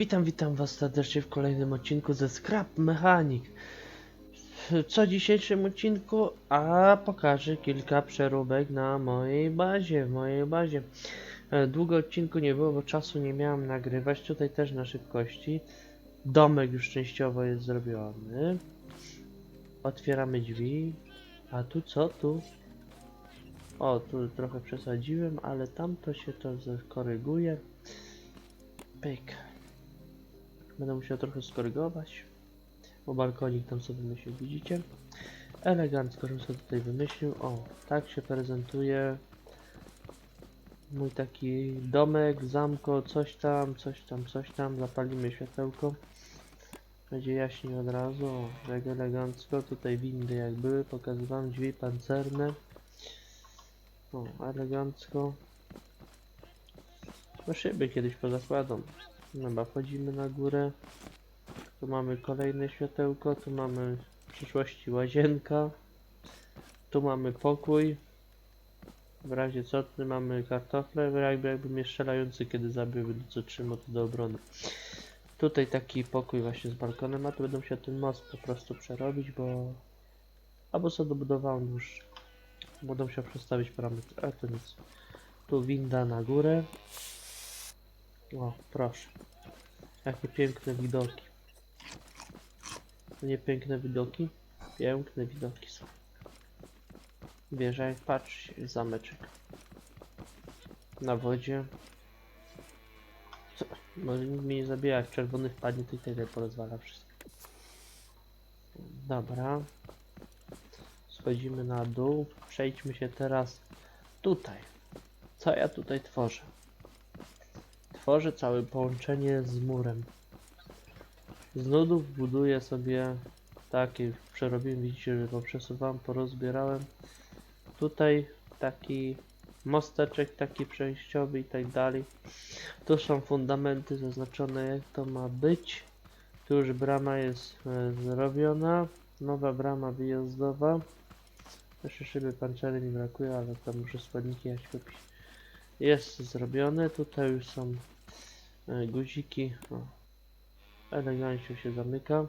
Witam, witam was serdecznie w kolejnym odcinku ze Scrap Mechanic. Co dzisiejszym odcinku? A pokażę kilka przeróbek na mojej bazie, w mojej bazie. E, Długo odcinku nie było, bo czasu nie miałem nagrywać. Tutaj też na szybkości. Domek już częściowo jest zrobiony. Otwieramy drzwi. A tu co? Tu? O, tu trochę przesadziłem, ale tam to się to skoryguje. Pyk. Będę musiał trochę skorygować. Bo balkonik tam sobie wymyślił, widzicie? Elegancko, żebym sobie tutaj wymyślił. O, tak się prezentuje mój taki domek, zamko, coś tam, coś tam, coś tam. Zapalimy światełko. Będzie jaśniej od razu. O, jak elegancko. Tutaj windy jak były, pokazywałem drzwi pancerne. O, elegancko. No szyby kiedyś pozakładam. Dobra, wchodzimy na górę. Tu mamy kolejne światełko, tu mamy w przyszłości łazienka. Tu mamy pokój. W razie co, tu mamy kartofle, jakby, jakby mnie strzelający kiedy zabił, co trzyma to do obrony. Tutaj taki pokój właśnie z balkonem, a tu będę musiał ten most po prostu przerobić, bo... Albo sobie dobudowałem dłuższy. Będę musiał przestawić parametry, a to nic. Tu winda na górę. O, proszę. Jakie piękne widoki. To nie piękne widoki? Piękne widoki są. Wieża, patrz, zameczek. Na wodzie. Co? Może nikt mnie nie zabija, jak czerwony wpadnie, to i tyle porozwala wszystko. Dobra. Schodzimy na dół. Przejdźmy się teraz tutaj. Co ja tutaj tworzę? Tworzę całe połączenie z murem. Z nudów buduję sobie takie, przerobiłem, widzicie, że poprzesuwałem, porozbierałem. Tutaj taki mosteczek taki przejściowy i tak dalej. Tu są fundamenty zaznaczone jak to ma być. Tu już brama jest e, zrobiona. Nowa brama wyjazdowa. Jeszcze szyby pancery mi brakuje, ale tam muszę składniki jaś kupić. Jest zrobione. Tutaj już są e, guziki. O. Się zamyka.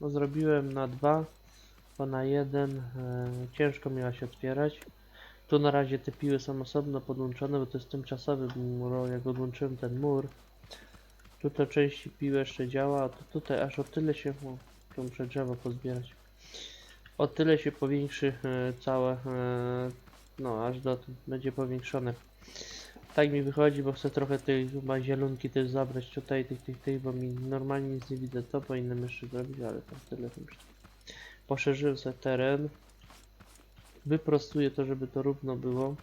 No, zrobiłem na dwa, bo na jeden e, ciężko miała się otwierać. Tu na razie te piły są osobno podłączone, bo to jest tymczasowy mur. Jak odłączyłem ten mur, tutaj części piły jeszcze działa, to tutaj aż o tyle się. O, tu muszę drzewo pozbierać. O tyle się powiększy e, całe. E, no, aż do będzie powiększone. Tak mi wychodzi, bo chcę trochę tej chyba zielonki też zabrać tutaj, tych, tych, tych, bo mi normalnie nic nie widzę, to powinienem jeszcze zrobić, ale tam tyle że... Poszerzyłem sobie teren. Wyprostuję to, żeby to równo było.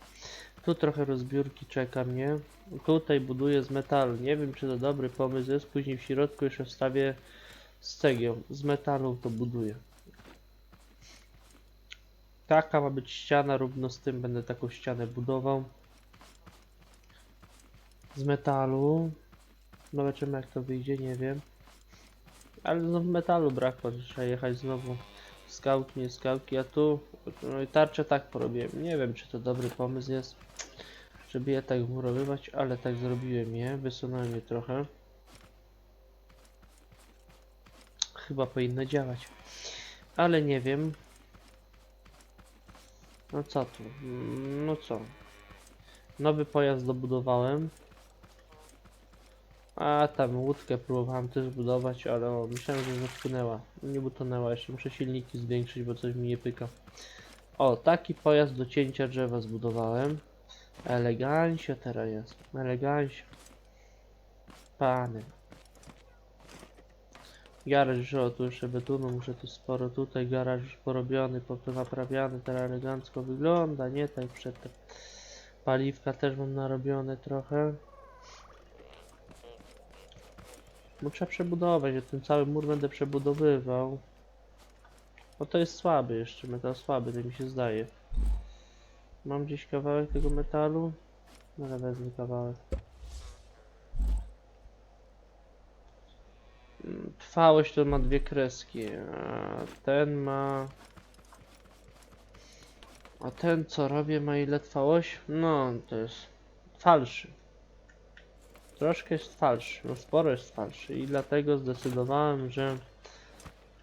Tu trochę rozbiórki czeka mnie. Tutaj buduję z metalu. Nie wiem, czy to dobry pomysł jest. Później w środku jeszcze wstawię z cegieł. Z metalu to buduję. Taka ma być ściana, równo z tym będę taką ścianę budował z metalu. Zobaczymy jak to wyjdzie, nie wiem. Ale znowu metalu brakło, trzeba jechać znowu. Skałki, nie skałki, a tu no tarczę tak porobiłem. Nie wiem czy to dobry pomysł jest, żeby je tak murowywać, ale tak zrobiłem je. Wysunąłem je trochę. Chyba powinno działać. Ale nie wiem. No co tu? Mm, No co? Nowy pojazd dobudowałem. A tam łódkę próbowałem też budować, ale o, myślałem, że zatknęła. Nie utonęła, jeszcze muszę silniki zwiększyć, bo coś mi nie pyka. O, taki pojazd do cięcia drzewa zbudowałem. Elegancio teraz jest. Elegancio. Pany. Garaż, o tu jeszcze betonu, muszę tu sporo tutaj, garaż już porobiony, naprawiany, teraz elegancko wygląda, nie tak przedtem. Paliwka też mam narobione trochę. No trzeba przebudować, ja ten cały mur będę przebudowywał. No to jest słaby jeszcze, metal słaby, tak mi się zdaje. Mam gdzieś kawałek tego metalu? No wezmę kawałek. Trwałość to ma dwie kreski, a ten ma... A ten co robię ma ile trwałość? No, to jest falszy. troszkę jest falsz, no sporo jest falszy i dlatego zdecydowałem, że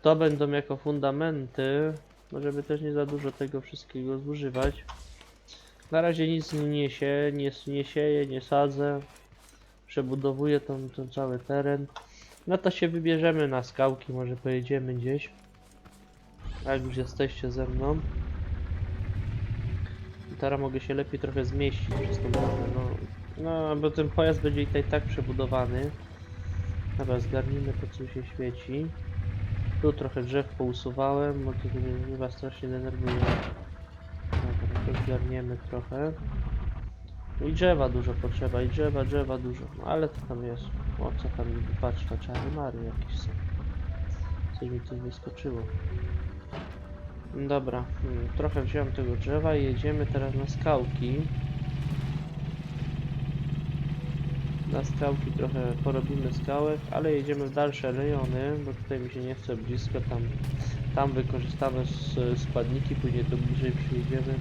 to będą jako fundamenty, no żeby też nie za dużo tego wszystkiego zużywać. Na razie nic nie niesie, nie, nie nie sadzę, przebudowuję ten cały teren. No to się wybierzemy na skałki, może pojedziemy gdzieś. Jak już jesteście ze mną. I teraz mogę się lepiej trochę zmieścić przez tą drogę, no. No, bo ten pojazd będzie i tak, tak przebudowany. Dobra, zgarnijmy to, co się świeci. Tu trochę drzew pousuwałem, bo to mnie chyba strasznie denerwuje. Dobra, to zgarniemy trochę. I drzewa dużo potrzeba, i drzewa, drzewa dużo. No ale to tam jest. O, co tam niby? Patrz, to czarne mary jakieś są. Coś mi tu wyskoczyło. Dobra, mm, trochę wziąłem tego drzewa i jedziemy teraz na skałki. Na skałki trochę porobimy skałek, ale jedziemy w dalsze rejony, bo tutaj mi się nie chce blisko, tam, tam wykorzystamy składniki, później to bliżej przyjedziemy.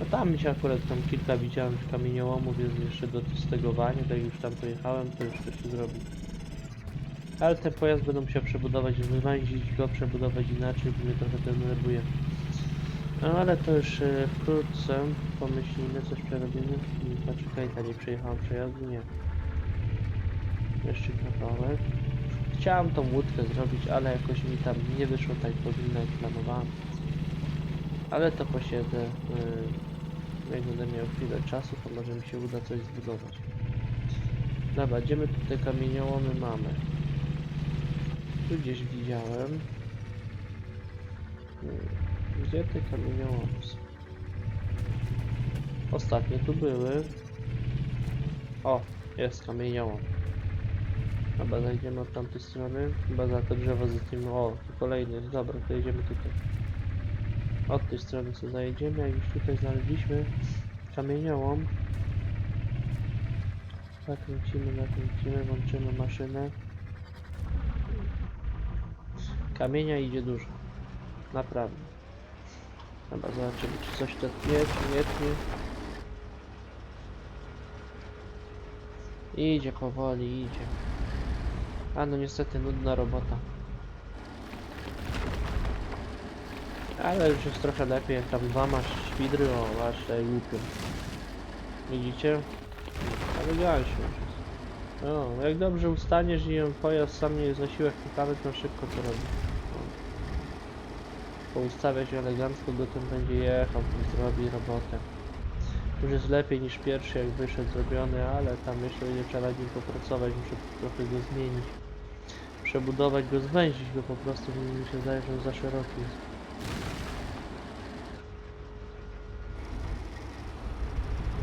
No tam się akurat tam kilka widziałem kamieniołomów, jest jeszcze do stegowania, tak już tam pojechałem, to już to się zrobi. Ale ten pojazd będę musiał przebudować, wywęzić go, przebudować inaczej, bo mnie trochę denerwuje. No ale to już e, wkrótce pomyślimy, coś przerobimy. I Poczekaj, ta nie przejechałam przejazdu, nie. Jeszcze kawałek. Chciałem tą łódkę zrobić, ale jakoś mi tam nie wyszło tak powinno, jak planowałem. Ale to posiedzę. Yy, jak będę miał chwilę czasu, to może mi się uda coś zbudować. Dobra, gdzie my tutaj kamieniołomy mamy? Tu gdzieś widziałem. Hmm, Gdzie te kamieniołomy są? Ostatnie tu były. O, jest kamieniołom. Chyba zajdziemy od tamtej strony. Chyba za to drzewo za tym. O, tu kolejny. Dobra, to jedziemy tutaj. Od tej strony co zajedziemy, jak już tutaj znaleźliśmy kamieniołom. Zakręcimy, zakręcimy, włączymy maszynę. Kamienia idzie dużo. Naprawdę. Dobra, zobaczymy czy coś to tnie, czy nie tnie. Idzie powoli, idzie. A no niestety nudna robota. Ale już jest trochę lepiej, jak tam dwa masz świdry, o tutaj łupią. Widzicie? Już jest. O, jak dobrze ustaniesz i pojazd sam nie na siłach pukamy, to szybko to robi. O. Poustawia się elegancko, go ten będzie jechał, zrobi robotę. Już jest lepiej niż pierwszy, jak wyszedł zrobiony, ale tam jeszcze będzie trzeba nad nim popracować, muszę trochę go zmienić. Przebudować go, zwęzić go po prostu, bo mi się zdaje, że za szeroki jest.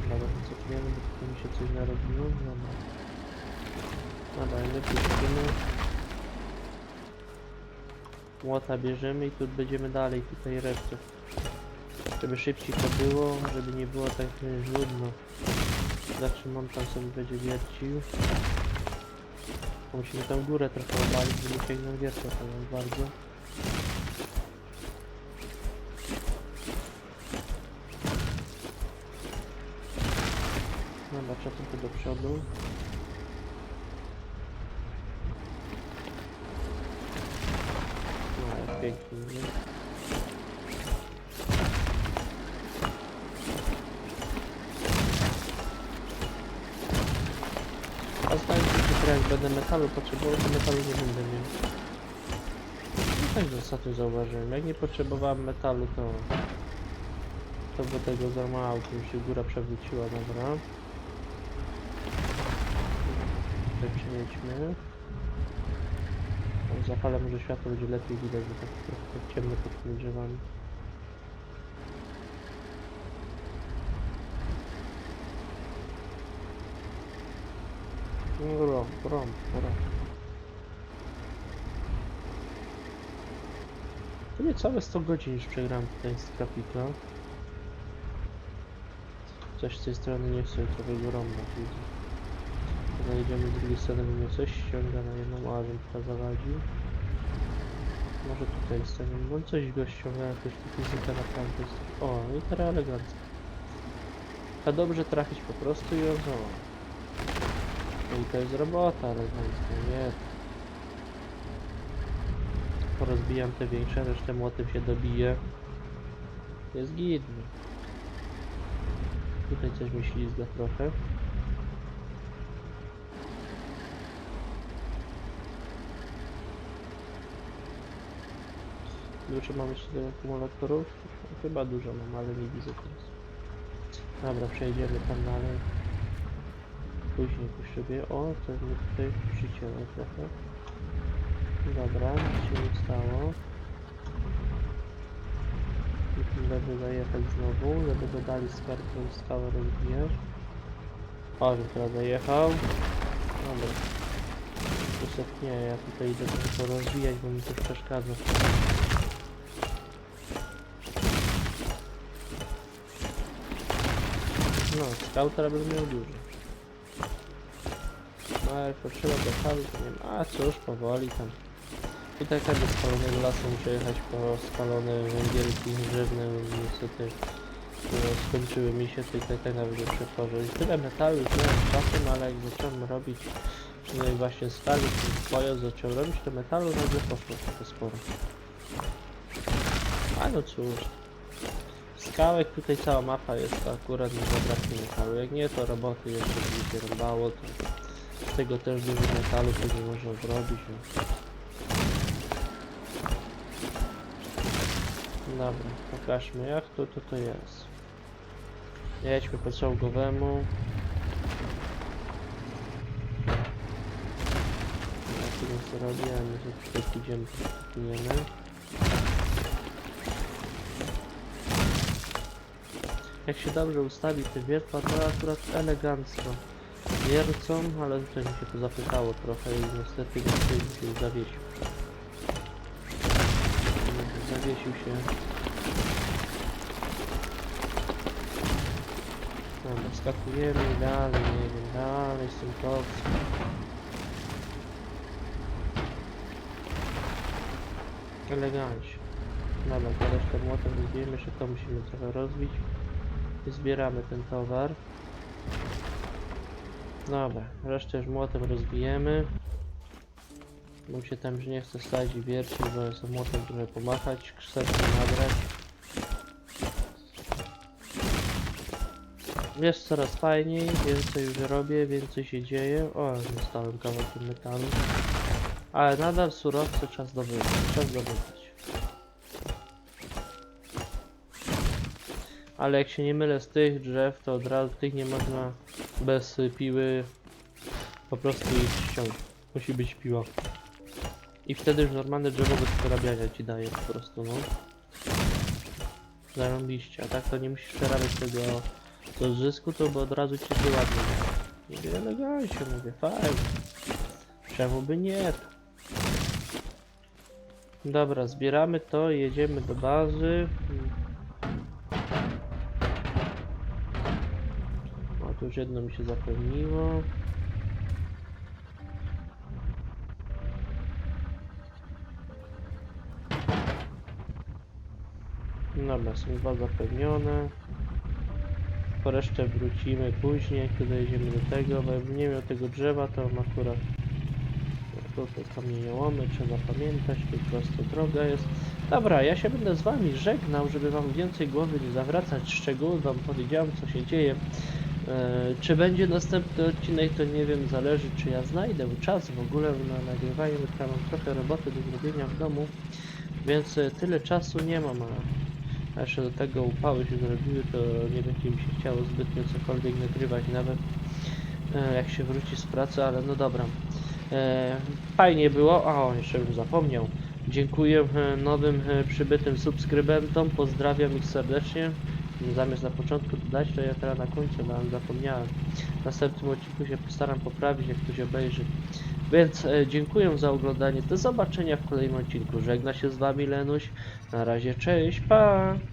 Dobra, to cofniemy, bo mi się coś narobiło. Dobra. Dobra, lepiej idziemy. Młota bierzemy i tu będziemy dalej, tutaj resztę. Żeby szybciej to było, żeby nie było tak e, żudno. Zatrzymam, tam sobie będzie wiercił. Musimy tą górę trochę obalić, żeby sięgnął wiertła tam bardzo. Trzeba trochę do przodu. No, jak pięknie, się, że jak będę metalu potrzebował, to metalu nie będę miał. No w ostatnio zauważyłem. Jak nie potrzebowałem metalu, to... To do tego za mało, mi się góra przewróciła, dobra. Tutaj przenieśmy. Zapalę może światło będzie lepiej widać, bo tak trochę ciemno pod tymi drzewami. No, Rom, rom, rom. To niecałe 100 godzin już przegrałem tutaj z Capita. Coś z tej strony nie chcę trochę go rąbać, widzę. Znajdziemy z drugiej strony, mnie coś ściąga na jedną, a chyba zawadził. Może tutaj stanie, bo coś go ściąga, jakoś tu fizyka naprawdę jest. O, i teraz elegancko. A dobrze trafić po prostu i on. No i to jest robota elegancka, nie? Porozbijam te większe, resztę młotem się dobije. Jest gidny. Tutaj coś mi ślizga trochę. Dużo mam jeszcze tych akumulatorów? Chyba dużo mam, ale nie widzę teraz. Dobra, przejdziemy tam dalej. Później poszczególnie. O, coś mnie tutaj przycięło trochę. Dobra, nic się nie stało. Lewy zajechać znowu, żeby go dali skarpę skałę rozbijać. O, teraz zajechał. Dobra. Niestety nie, ja tutaj idę tylko rozbijać, bo mi to przeszkadza. Teraz będę miał dużo. No, ale potrzeba do halu, to nie ma. A cóż, powoli tam. I tak do spalonego lasu muszę jechać po spalone węgielki drzewne, niestety skończyły mi się, to i tak tak nawet. I tyle metalu już miałem czasem, ale jak zacząłem robić, no i właśnie stali, swoje zacząłem robić, to metalu nagle poszło trochę sporo. A no cóż. Skałek tutaj cała mapa jest, to akurat nie zabraknie metalu. Jak nie, to roboty jeszcze by się rąbało, to z tego też dużo metalu później można zrobić. Dobra, pokażmy jak to to, to jest. Jedźmy po czołgowemu. Ja tu nic robię, a my sobie tutaj pójdziemy, Jak się dobrze ustawi te wiertła, to akurat elegancko wiercą, ale tutaj mi się to zapytało trochę i niestety nie się zawiesił. Zawiesił się. Dobra, skakujemy dalej, nie wiem, dalej z tym koksem. Elegancie. Dobra, to resztę młotem rozbijemy, jeszcze to musimy trochę rozbić. Zbieramy ten towar. Dobra, resztę już młotem rozbijemy. Bo się tam już nie chce stać i wiercić, bo z młotem trochę pomachać, krzesełko nagrać. Jest coraz fajniej, więcej już robię, więcej się dzieje. O, dostałem kawałkiem metalu. Ale nadal surowce czas zdobywać, czas zdobywać. Ale jak się nie mylę z tych drzew, to od razu tych nie można bez piły po prostu ich ściągnąć. Musi być piła. I wtedy już normalne drzewo bez przerabiania ci daje po prostu, no. Zarąbiście, a tak to nie musisz przerabiać tego do zysku, to bo od razu ci się ładnie. Mówię, elegancie, mówię, fajnie. Czemu by nie? Dobra, zbieramy to, jedziemy do bazy. Już jedno mi się zapełniło. Dobra, są dwa zapewnione. Po resztę wrócimy później, kiedy dojdziemy do tego, bo nie miał tego drzewa, to akurat tutaj kamieniołomy, trzeba pamiętać, tu prosto droga jest. Dobra, ja się będę z wami żegnał, żeby wam więcej głowy nie zawracać, szczegółów wam powiedziałem, co się dzieje. E, czy będzie następny odcinek, to nie wiem, zależy czy ja znajdę czas w ogóle na nagrywanie, bo mam trochę roboty do zrobienia w domu, więc e, tyle czasu nie mam, a jeszcze do tego upały się zrobiły, to nie będzie mi się chciało zbytnio cokolwiek nagrywać, nawet e, jak się wróci z pracy, ale no dobra. Fajnie było, a o, jeszcze bym zapomniał. Dziękuję nowym przybytym subskrybentom, pozdrawiam ich serdecznie. Zamiast na początku dodać, to ja teraz na końcu, no, zapomniałem. W następnym odcinku się postaram poprawić, jak ktoś obejrzy. Więc e, dziękuję za oglądanie. Do zobaczenia w kolejnym odcinku. Żegna się z Wami Lenuś. Na razie, cześć, pa!